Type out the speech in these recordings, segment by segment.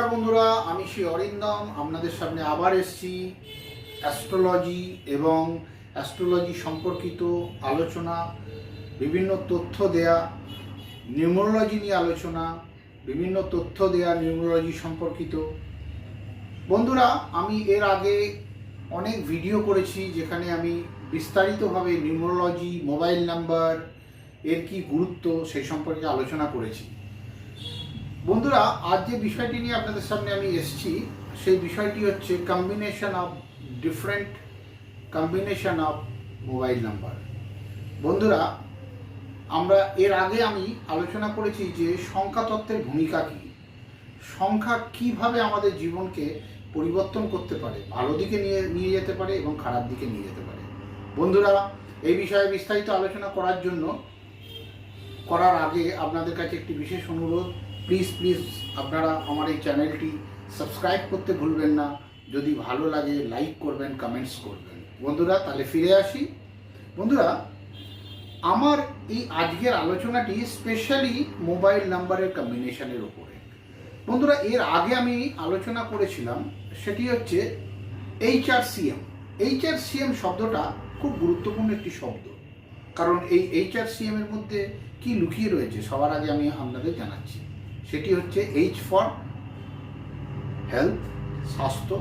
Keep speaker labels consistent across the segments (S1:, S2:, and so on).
S1: নমস্কার বন্ধুরা, আমি শ্রী অরিন্দম, আপনাদের সামনে আবার এসেছি অ্যাস্ট্রোলজি এবং অ্যাস্ট্রোলজি সম্পর্কিত আলোচনা, বিভিন্ন তথ্য দেয়া নিউমোলজি নিয়ে আলোচনা, বিভিন্ন তথ্য দেয়া নিউমোলজি সম্পর্কিত। বন্ধুরা, আমি এর আগে অনেক ভিডিও করেছি যেখানে আমি বিস্তারিতভাবে নিউমোলজি মোবাইল নাম্বার, এর কি গুরুত্ব সেই সম্পর্কে আলোচনা করেছি। বন্ধুরা, আজ যে বিষয়টি নিয়ে আপনাদের সামনে আমি এসেছি, সেই বিষয়টি হচ্ছে combination of different combination of mobile number বন্ধুরা, আমরা এর আগে আমি আলোচনা করেছি যে সংখ্যা তত্ত্বের ভূমিকা কী। সংখ্যা কীভাবে আমাদের জীবনকে পরিবর্তন করতে পারে, ভালো দিকে নিয়ে নিয়ে যেতে পারে এবং খারাপ দিকে নিয়ে যেতে পারে। বন্ধুরা, এই বিষয়ে বিস্তারিত আলোচনা করার জন্য, করার আগে আপনাদের কাছে একটি বিশেষ অনুরোধ প্লিজ প্লিজ আপনারা আমার এই চ্যানেলটি সাবস্ক্রাইব করতে ভুলবেন না। যদি ভালো লাগে লাইক করবেন কমেন্টস করবেন। বন্ধুরা, তাহলে ফিরে আসি। বন্ধুরা, আমার এই আজকের আলোচনাটি স্পেশালি মোবাইল নাম্বারের কম্বিনেশনের উপরে। বন্ধুরা, এর আগে আমি আলোচনা করেছিলাম, সেটি হচ্ছে H R C M H R C M শব্দটা খুব গুরুত্বপূর্ণ একটি শব্দ। কারণ এই এইচ আর সিএম এর মধ্যে কি লুকিয়ে রয়েছে, সবার আগে আমি আপনাদের জানাচ্ছি। সেটি হচ্ছে এইচ ফর হেলথ স্বাস্থ্য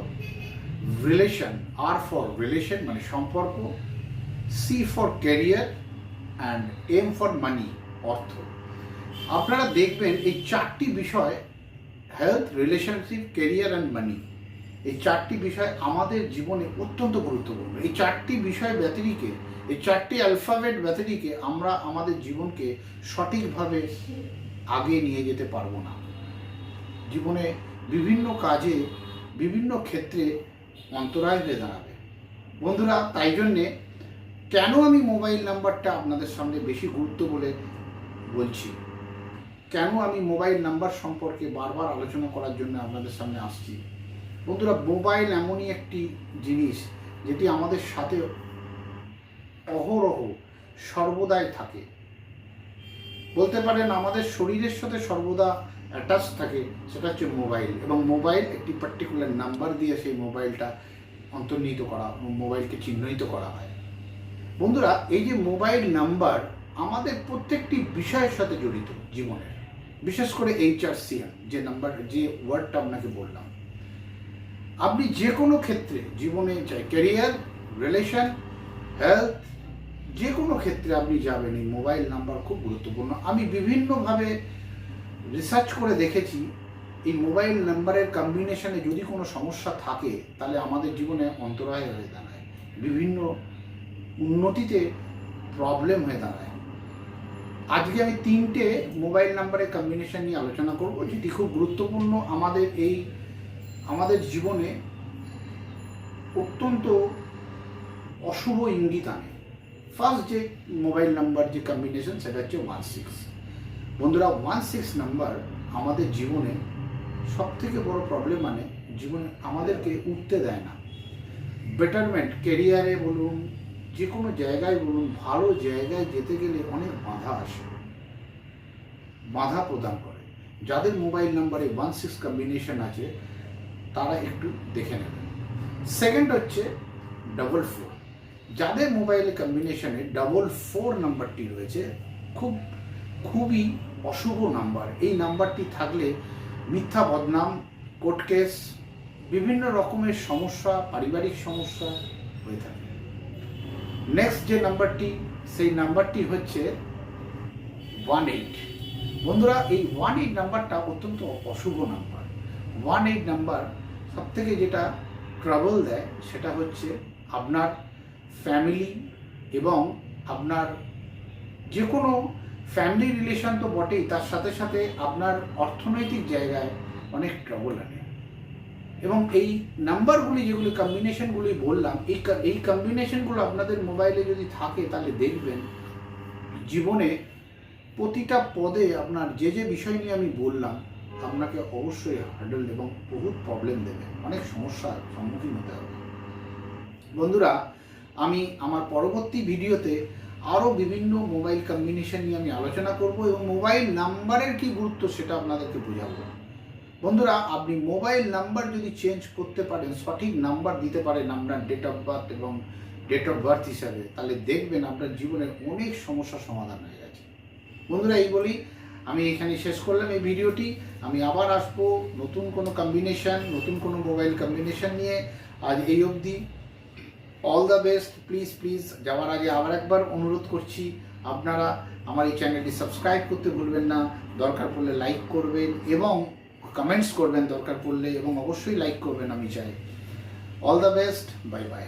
S1: রিলেশন আর ফর রিলেশন মানে সম্পর্ক C for career and M for money অর্থ। আপনারা দেখবেন এই চারটি বিষয় health relationship career and money এই চারটি বিষয় আমাদের জীবনে অত্যন্ত গুরুত্বপূর্ণ। এই চারটি বিষয় ব্যতিরিকে, এই চারটি অ্যালফাবেট ব্যতিরিকে আমরা আমাদের জীবনকে সঠিকভাবে আগে নিয়ে যেতে পারব না। জীবনে বিভিন্ন কাজে, বিভিন্ন ক্ষেত্রে অন্তরায় হয়ে দাঁড়াবে। বন্ধুরা, তাই জন্যে কেন আমি মোবাইল নাম্বারটা আপনাদের সামনে বেশি গুরুত্ব বলে বলছি? কেন আমি মোবাইল নাম্বার সম্পর্কে বারবার আলোচনা করার জন্য আপনাদের সামনে আসছি? বন্ধুরা, মোবাইল এমনই একটি জিনিস যেটি আমাদের সাথে অহরহ সর্বদাই থাকে। বলতে পারেন আমাদের শরীরের সাথে সর্বদা অ্যাটাচ থাকে, সেটা হচ্ছে মোবাইল এবং মোবাইল একটি পার্টিকুলার নাম্বার দিয়ে সেই মোবাইলটা অন্তর্নিহিত করা মোবাইলকে চিহ্নিত করা হয়। বন্ধুরা, এই যে মোবাইল নাম্বার আমাদের প্রত্যেকটি বিষয়ের সাথে জড়িত জীবনের, বিশেষ করে এইচআরসিএম যে নাম্বার যে ওয়ার্ডটা আপনাকে বললাম। আপনি যে কোনো ক্ষেত্রে, জীবনে, চাই ক্যারিয়ার রিলেশন হেলথ যে কোনো ক্ষেত্রে আপনি যাবেন, এই মোবাইল নাম্বার খুব গুরুত্বপূর্ণ। আমি বিভিন্নভাবে রিসার্চ করে দেখেছি, এই মোবাইল নাম্বারের কম্বিনেশনে যদি কোনো সমস্যা থাকে, তাহলে আমাদের জীবনে অন্তরায় হয়ে দাঁড়ায়। বিভিন্ন উন্নতিতে প্রবলেম হয়ে দাঁড়ায়। আজকে আমি তিনটে মোবাইল নাম্বারের কম্বিনেশন নিয়ে আলোচনা করব, যেটি খুব গুরুত্বপূর্ণ আমাদের এই, আমাদের জীবনে অত্যন্ত অশুভ ইঙ্গিত আনে। ফার্স্ট যে মোবাইল নাম্বার যে কম্বিনেশন সেটা হচ্ছে ওয়ান সিক্স বন্ধুরা ওয়ান সিক্স নাম্বার আমাদের জীবনে সব থেকে বড় প্রবলেম মানে জীবনে আমাদেরকে উঠতে দেয় না। বেটারমেন্ট কেরিয়ারে বলুন যে কোনো জায়গায় বলুন, ভালো জায়গায় যেতে গেলে অনেক বাধা আসে। বাধা প্রদান করে। যাদের মোবাইল নাম্বারে ওয়ান সিক্স কম্বিনেশন আছে, তারা একটু দেখে নেবেন। সেকেন্ড হচ্ছে ডবল ফোর যাদের মোবাইলে কম্বিনেশনে ডাবল ফোর নাম্বারটি রয়েছে, খুব, খুবই অশুভ নাম্বার। এই নাম্বারটি থাকলে মিথ্যা বদনাম, কোর্ট কেস, বিভিন্ন রকমের সমস্যা, পারিবারিক সমস্যা হয়ে থাকে। নেক্সট যে নাম্বারটি, সেই নাম্বারটি হচ্ছে ওয়ান এইট বন্ধুরা, এই ওয়ান এইট নাম্বারটা অত্যন্ত অশুভ নাম্বার। ওয়ান এইট নাম্বার সব থেকে যেটা ট্রাবল দেয়, সেটা হচ্ছে আপনার ফ্যামিলি এবং আপনার যে কোনো ফ্যামিলি রিলেশন তো বটেই, তার সাথে সাথে আপনার অর্থনৈতিক জায়গায় অনেক ট্রাবল আনে। এবং এই নাম্বারগুলি যেগুলি কম্বিনেশনগুলি বললাম, এই এই কম্বিনেশনগুলো আপনাদের মোবাইলে যদি থাকে, তাহলে দেখবেন জীবনে প্রতিটা পদে আপনার যে যে বিষয় নিয়ে আমি বললাম, আপনাকে অবশ্যই হার্ডল এবং বহুত প্রবলেম দেবে। অনেক সমস্যার সম্মুখীন হতে হবে। বন্ধুরা আমি আমার পরবর্তী ভিডিওতে আরও বিভিন্ন মোবাইল কম্বিনেশন নিয়ে আমি আলোচনা করব এবং মোবাইল নাম্বারের কি গুরুত্ব সেটা আপনাদেরকে বোঝাবো। বন্ধুরা, আপনি মোবাইল নাম্বার যদি চেঞ্জ করতে পারেন, সঠিক নাম্বার দিতে পারেন আপনার ডেট অফ বার্থ এবং ডেট অফ বার্থ হিসাবে, তাহলে দেখবেন আপনার জীবনের অনেক সমস্যার সমাধান হয়ে গেছে। বন্ধুরা, এই বলি আমি এখানে শেষ করলাম এই ভিডিওটি। আমি আবার আসব নতুন কোনো কম্বিনেশন নতুন কোনো মোবাইল কম্বিনেশান নিয়ে আজ এই অবধি। All the best please please যাওয়ার আগে আবার একবার অনুরোধ করছি আপনারা আমার এই চ্যানেলটি সাবস্ক্রাইব করতে ভুলবেন না। দরকার পড়লে লাইক করবেন এবং কমেন্টস করবেন দরকার পড়লে এবং অবশ্যই লাইক করবেন আমি চাই। All the best bye bye